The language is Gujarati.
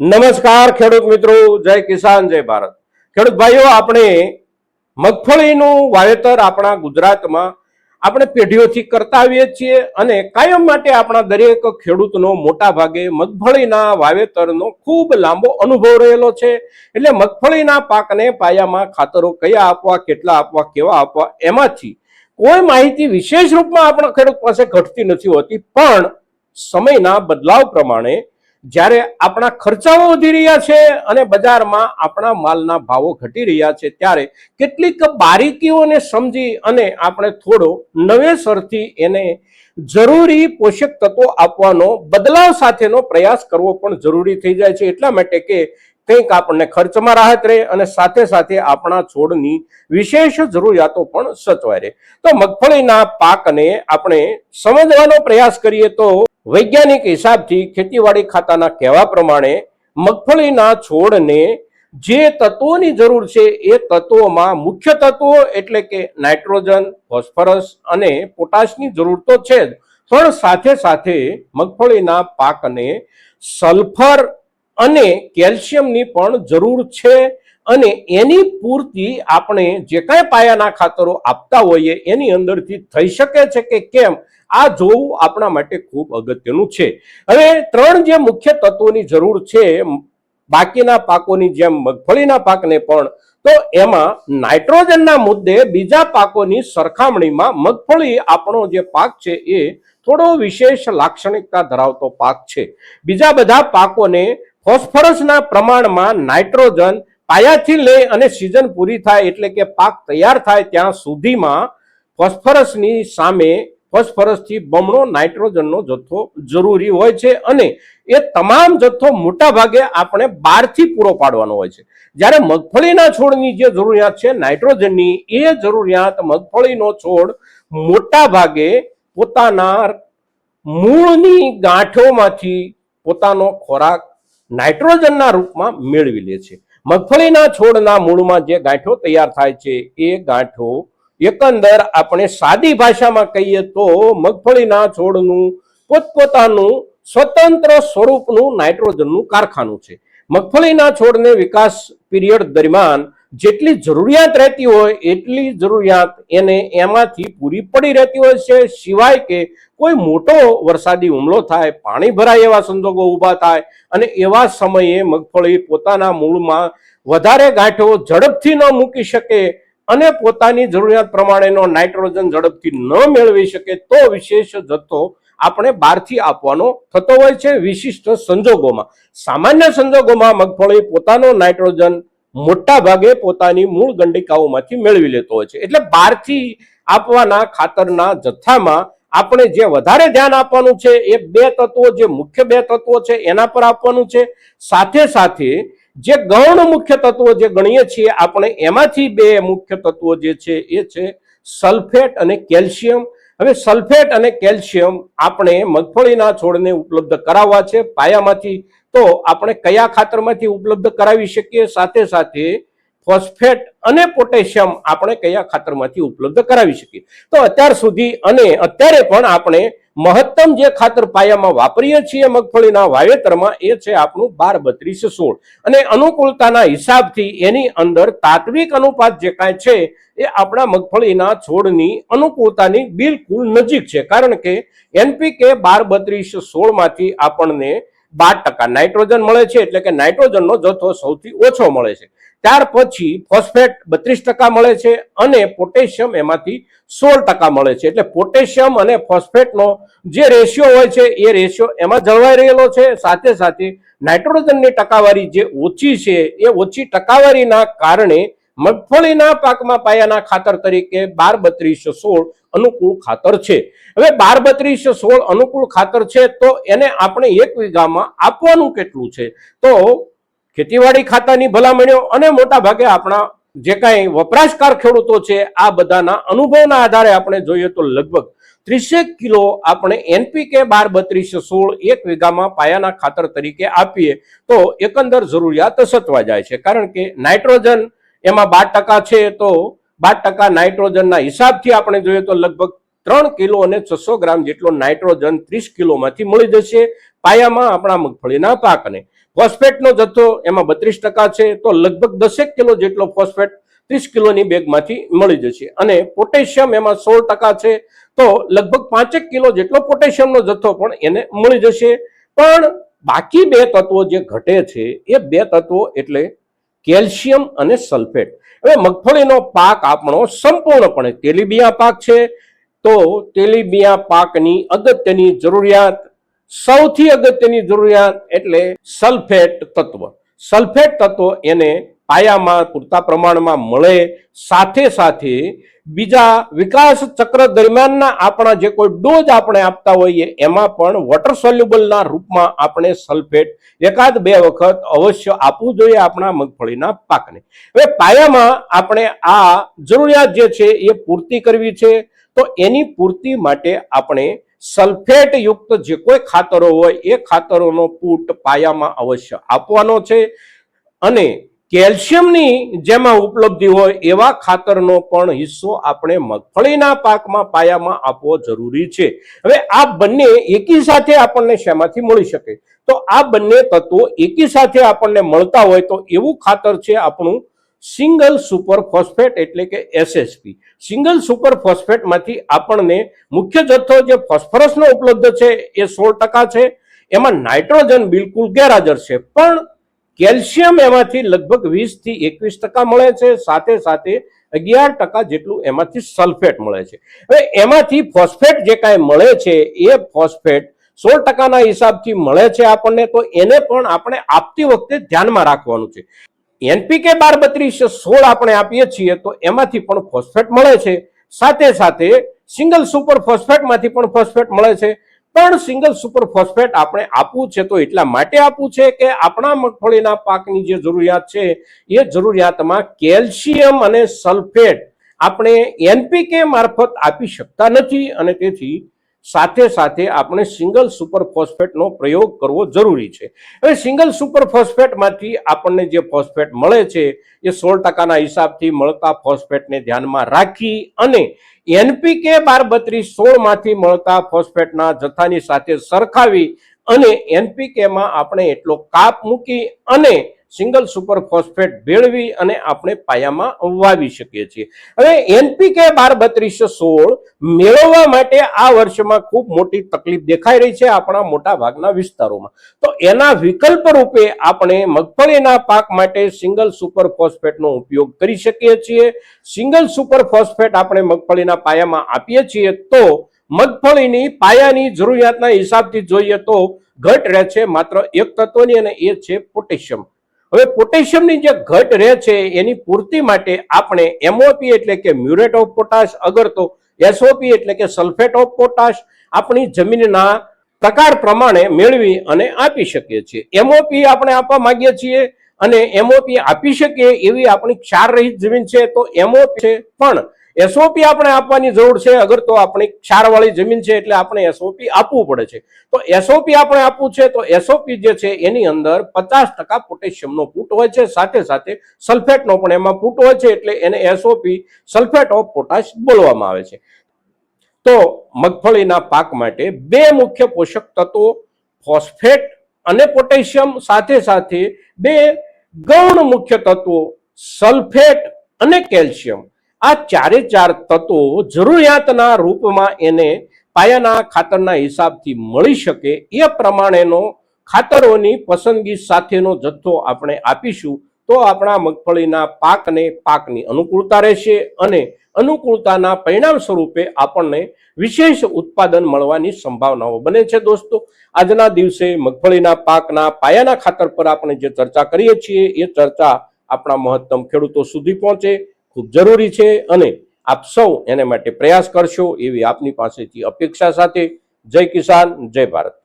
નમસ્કાર ખેડૂત મિત્રો, જય કિસાન, જય ભારત. ખેડૂત ભાઈઓ, આપણે મગફળીનું વાવેતર આપણા ગુજરાતમાં આપણે પેઢીઓથી કરતા આવીએ છીએ અને કાયમ માટે આપણા દરેક ખેડૂતનો મોટા ભાગે મગફળીના વાવેતરનો ખૂબ લાંબો અનુભવ રહેલો છે. એટલે મગફળીના પાકને પાયામાં ખાતરો કયા આપવા, કેટલા આપવા, કેવા આપવા, એમાંથી કોઈ માહિતી વિશેષ રૂપમાં આપણા ખેડૂત પાસે ઘટતી નથી હોતી, પણ સમયના બદલાવ પ્રમાણે જ્યારે આપણા ખર્ચાઓ વધી રહ્યા છે અને બજારમાં આપણા માલના ભાવો ઘટી રહ્યા છે, ત્યારે કેટલીક બારીકીઓને સમજી અને આપણે થોડો નવેસરથી એને જરૂરી પોષક તત્વો આપવાનો બદલાવ સાથેનો પ્રયાસ કરવો પણ જરૂરી થઈ જાય છે. એટલા માટે કે કંઈક આપણને ખર્ચમાં રાહત રહે અને સાથે સાથે આપણા છોડની વિશેષ જરૂરિયાતો પણ સચવાય રહે. તો મગફળીના પાકને આપણે સમજવાનો પ્રયાસ કરીએ તો વૈજ્ઞાનિક હિસાબથી ખેતીવાડી ખાતાના કહેવા પ્રમાણે મગફળીના છોડને જે તત્વોની જરૂર છે એ તત્વોમાં મુખ્ય તત્વો એટલે કે નાઇટ્રોજન, ફોસ્ફરસ અને પોટાશની જરૂર તો છે જ. પણ સાથે સાથે મગફળીના પાકને સલ્ફર અને કેલ્શિયમની પણ જરૂર છે. અને એની પૂર્તિ આપણે જે કાંઈ પાયાના ખાતરો આપતા હોઈએ, એની અંદરથી થઈ શકે છે કે કેમ? આ જોવું આપણા માટે ખૂબ અગત્યનું છે. હવે ત્રણ જે મુખ્ય તત્વોની જરૂર છે બાકીના પાકોની જેમ મગફળીના પાકને પણ, તો એમાં નાઇટ્રોજનના મુદ્દે બીજા પાકોની સરખામણીમાં મગફળી આપણો જે પાક છે એ થોડો વિશેષ લાક્ષણિકતા ધરાવતો પાક છે. બીજા બધા પાકોને ફોસ્ફરસના પ્રમાણમાં નાઇટ્રોજન પાયાથી લઈ અને સિઝન પૂરી થાય એટલે કે પાક તૈયાર થાય ત્યાં સુધીમાં ફોસ્ફરસની સામે ફોસ્ફરસથી બમણો નાઇટ્રોજનનો જથ્થો જરૂરી હોય છે અને એ તમામ જથ્થો મોટા ભાગે આપણે બહારથી પૂરો પાડવાનો હોય છે. જ્યારે મગફળીના છોડની જે જરૂરિયાત છે, નાઇટ્રોજનની, એ જરૂરિયાત મગફળીનો છોડ મોટા ભાગે પોતાના મૂળની ગાંઠોમાંથી પોતાનો ખોરાક નાઇટ્રોજનના રૂપમાં મેળવી લે છે. મગફળીના છોડના મૂળમાં જે ગાંઠો તૈયાર થાય છે, એ ગાંઠો એકંદર આપણે સાદી ભાષામાં કહીએ તો મગફળીના છોડનું પોતપોતાનું સ્વતંત્ર સ્વરૂપનું નાઇટ્રોજનનું કારખાનું છે. મગફળીના છોડને વિકાસ પીરિયડ દરમિયાન જેટલી જરૂરિયાત રહેતી હોય, એટલી જરૂરિયાત એને એમાંથી પૂરી પડી રહેતી હોય છે. સિવાય કે કોઈ મોટો વરસાદી હુમલો થાય, પાણી ભરાય એવા સંજોગો ઊભા થાય અને એવા સમયે મગફળી પોતાના મૂળમાં વધારે ગાંઠો ઝડપથી ન મૂકી શકે અને પોતાની જરૂરિયાત પ્રમાણેનો નાઇટ્રોજન ઝડપથી ન મેળવી શકે, તો વિશેષ જથ્થો આપણે બહારથી આપવાનો થતો હોય છે વિશિષ્ટ સંજોગોમાં. સામાન્ય સંજોગોમાં મગફળી પોતાનો નાઇટ્રોજન મોટા ભાગે પોતાની મૂળ ગંડિકાઓમાંથી મેળવી લેતો હોય છે. એટલે બહારથી આપવાના ખાતરના જથ્થામાં આપણે જે વધારે ધ્યાન આપવાનું છે, એ બે તત્વો જે મુખ્ય બે તત્વો છે, એના પર આપવાનું છે. સાથે સાથે જે ગૌણ મુખ્ય તત્વો જે ગણીએ છીએ, આપણે એમાંથી બે મુખ્ય તત્વો જે છે, એ છે સલ્ફેટ અને કેલ્શિયમ. હવે સલ્ફેટ અને કેલ્શિયમ આપણે મગફળીના છોડને ઉપલબ્ધ કરાવવા છે. પાયામાંથી તો આપણે કયા ખાતરમાંથી ઉપલબ્ધ કરાવી શકીએ? સાથે સાથે ફોસ્ફેટ અને પોટેશિયમ આપણે કયા ખાતરમાંથી ઉપલબ્ધ કરાવી શકીએ? તો અત્યાર સુધી અને અત્યારે પણ આપણે મહત્તમ જે ખાતર પાયામાં વાપરીએ છીએ મગફળીના વાવેતરમાં એ છે આપણું બાર બત્રીસ સોળ. અને અનુકૂળતાના હિસાબથી એની અંદર તાત્વિક અનુપાત જે કાંઈ છે એ આપણા મગફળીના છોડની અનુકૂળતાની બિલકુલ નજીક છે. કારણ કે એનપીકે બાર બત્રીસ સોળમાંથી આપણને બાર ટકા નાઇટ્રોજન મળે છે એટલે કે નાઇટ્રોજનનો જથ્થો સૌથી ઓછો મળે છે. ત્યાર પછી ફોસ્ફેટ બત્રીસ ટકા મળે છે અને પોટેશિયમ એમાંથી સોળ ટકા મળે છે. એટલે પોટેશિયમ અને ફોસ્ફેટનો જે રેશિયો હોય છે એ રેશિયો એમાં જળવાઈ રહેલો છે. સાથે સાથે નાઇટ્રોજનની ટકાવારી જે ઓછી છે એ ઓછી ટકાવારીના કારણે મગફળીના પાકમાં પાયાના ખાતર તરીકે બાર બત્રીસ સોળ અનુકૂળ ખાતર છે. હવે બાર બત્રીસ સોળ અનુકૂળ ખાતર છે તો એને આપણે એક વીઘામાં આપવાનું કેટલું છે? તો ખેતીવાડી ખાતાની ભલામણીઓ અને મોટા ભાગે આપણા જે કાંઈ વપરાશકાર ખેડૂતો છે, આ બધાના અનુભવના આધારે આપણે જોઈએ તો લગભગ ત્રીસેક કિલો આપણે એનપીકે બાર બત્રીસ સોળ એક વીઘામાં પાયાના ખાતર તરીકે આપીએ તો એકંદર જરૂરિયાત સચવા જાય છે. કારણ કે નાઇટ્રોજન એમાં બાર ટકા છે તો બાર ટકા નાઇટ્રોજનના હિસાબથી આપણે જોઈએ તો લગભગ ત્રણ કિલો અને છસો ગ્રામ જેટલો નાઇટ્રોજન ત્રીસ કિલોમાંથી મળી જશે. પાયામાં આપણા મગફળીના પાકને. ફોસ્ફેટનો જથ્થો એમાં બત્રીસ ટકા છે તો લગભગ દસેક કિલો જેટલો ફોસ્ફેટ ત્રીસ કિલોની બેગમાંથી મળી જશે. અને પોટેશિયમ એમાં સોળ ટકા છે તો લગભગ પાંચેક કિલો જેટલો પોટેશિયમનો જથ્થો પણ એને મળી જશે. પણ બાકી બે તત્વો જે ઘટે છે એ બે તત્વો એટલે કેલ્શિયમ અને સલ્ફેટ. હવે મગફળીનો પાક આપણો સંપૂર્ણપણે તેલીબિયા પાક છે. તો તેલીબિયા પાકની અગત્યની જરૂરિયાત, સૌથી અગત્યની જરૂરિયાત એટલે સલ્ફેટ તત્વ. સલ્ફેટ તત્વ એને પાયામાં, પૂરતા પ્રમાણમાં મળે, સાથે સાથે બીજા વિકાસ ચક્ર દરમિયાનના આપણા જે કોઈ ડોઝ આપણે આપતા હોઈએ, એમાં પણ વોટર સોલ્યુબલના રૂપમાં આપણે સલ્ફેટ એકાદ બે વખત અવશ્ય આપવું જોઈએ આપણા મગફળીના પાકને. હવે પાયામાં આપણે આ જરૂરિયાત જે છે એ પૂર્તિ કરવી છે, તો એની પૂર્તિ માટે આપણે સલ્ફેટ યુક્ત જે કોઈ ખાતરો હોય, એ ખાતરોનો પૂટ પાયામાં અવશ્ય આપવાનો છે. અને કેલ્શિયમની જેમાં ઉપલબ્ધિ હોય એવા ખાતરનો પણ હિસ્સો આપણે મગફળીના પાકમાં પાયામાં આપવો જરૂરી છે. હવે આ બંને એકી સાથે આપણને શેમાંથી મળી શકે? તો આ બંને તત્વો એકી સાથે આપણને મળતા હોય તો એવું ખાતર છે આપણું સિંગલ સુપર ફોસ્ફેટ એટલે કે એસએસપી સિંગલ સુપર ફોસ્ફેટમાંથી આપણને મુખ્ય જથ્થો જે ફોસ્ફરસનો ઉપલબ્ધ છે એ સોળ ટકા છે. એમાં નાઇટ્રોજન બિલકુલ ગેરહાજર છે. પણ કેલ્શિયમ એમાંથી લગભગ વીસથી એકવીસ ટકા મળે છે. સાથે સાથે અગિયાર ટકા જેટલું એમાંથી સલ્ફેટ મળે છે. હવે એમાંથી ફોસ્ફેટ જે કાંઈ મળે છે, એ ફોસ્ફેટ સોળ ટકાના હિસાબથી મળે છે આપણને, તો એને પણ આપણે આપતી વખતે ધ્યાનમાં રાખવાનું છે. એનપીકે બાર બત્રીસ સોળ આપણે આપીએ છીએ, તો એમાંથી પણ ફોસ્ફેટ મળે છે. સાથે સાથે સિંગલ સુપર ફોસ્ફેટમાંથી પણ ફોસ્ફેટ મળે છે. પણ સિંગલ સુપર ફોસ્ફેટ આપણે આપવું છે તો એટલા માટે આપવું છે કે આપણા મગફળીના પાકની જે જરૂરિયાત છે, એ જરૂરિયાતમાં કેલ્શિયમ અને સલ્ફેટ આપણે એનપીકે મારફત આપી શકતા નથી અને તેથી સાથે સાથે આપણે સિંગલ સુપર ફોસ્ફેટનો પ્રયોગ કરવો જરૂરી છે. હવે સિંગલ સુપર ફોસ્ફેટમાંથી આપણને જે ફોસ્ફેટ મળે છે, એ સોળ ટકાના હિસાબથી મળતા ફોસ્ફેટને ધ્યાનમાં રાખી અને એનપીકે બાર બત્રીસ સોળમાંથી મળતા ફોસ્ફેટના જથ્થાની સાથે સરખાવી અને એનપીકેમાં આપણે એટલો કાપ મૂકી અને સિંગલ સુપર ફોસ્ફેટ ભેળવી અને આપણે પાયામાં વાવી શકીએ છીએ. હવે એનપીકે બાર બત્રીસો સોળ મેળવવા માટે આ વર્ષમાં ખૂબ મોટી તકલીફ દેખાઈ રહી છે આપણા મોટા ભાગના વિસ્તારોમાં. તો એના વિકલ્પ રૂપે આપણે મગફળીના પાક માટે સિંગલ સુપર ફોસ્ફેટનો ઉપયોગ કરી શકીએ છીએ. સિંગલ સુપર ફોસ્ફેટ આપણે મગફળીના પાયામાં આપીએ છીએ તો મગફળીની પાયાની જરૂરિયાતના હિસાબથી જોઈએ તો ઘટ રહે છે માત્ર એક તત્વની અને એ છે પોટેશિયમ. હવે પોટેશિયમની જે ઘટ રહે છે, એની પૂર્તિ માટે આપણે એમઓપી એટલે કે મ્યુરેટ ઓફ પોટાશ અગર તો એસઓપી એટલે કે સલ્ફેટ ઓફ પોટાશ આપણી જમીનના પ્રકાર પ્રમાણે મેળવી અને આપી શકીએ છીએ. એમઓપી આપણે આપવા માંગીએ છીએ અને એમઓપી આપી શકીએ એવી આપણી ક્ષાર રહિત જમીન છે, તો એમઓપી છે પણ એસઓપી આપણે આપવાની જરૂર છે. અગર તો આપણી ક્ષારવાળી જમીન છે એટલે આપણે એસઓપી આપવું પડે છે. તો એસઓપી આપણે આપવું છે તો એસઓપી જે છે એની અંદર પચાસ ટકા પોટેશિયમનો ફૂટ હોય છે. સાથે સાથે સલ્ફેટનો પણ એમાં ફૂટ હોય છે એટલે એને એસઓપી સલ્ફેટ ઓફ પોટાશ બોલવામાં આવે છે. તો મગફળીના પાક માટે બે મુખ્ય પોષક તત્વો ફોસ્ફેટ અને પોટેશિયમ. સાથે સાથે બે ગૌણ મુખ્ય તત્વો સલ્ફેટ અને કેલ્શિયમ. આ ચારે ચાર તત્વો જરૂરિયાતના રૂપમાં એને પાયાના ખાતરના હિસાબથી મળી શકે એ પ્રમાણેનો ખાતરોની પસંદગી સાથેનો જથ્થો આપણે આપીશું તો આપણા મગફળીના પાકને પાકની અનુકૂળતા રહેશે અને અનુકૂળતાના પરિણામ સ્વરૂપે આપણને વિશેષ ઉત્પાદન મળવાની સંભાવનાઓ બને છે દોસ્તો. આજના દિવસે મગફળીના પાકના પાયાના ખાતર પર આપણે જે ચર્ચા કરીએ છીએ, એ ચર્ચા આપણા મહત્તમ ખેડૂતો સુધી પહોંચે. ખૂબ જરૂરી છે અને આપ સૌ એને માટે પ્રયાસ કરશો એવી આપની પાસેથી અપેક્ષા સાથે જય કિસાન, જય ભારત.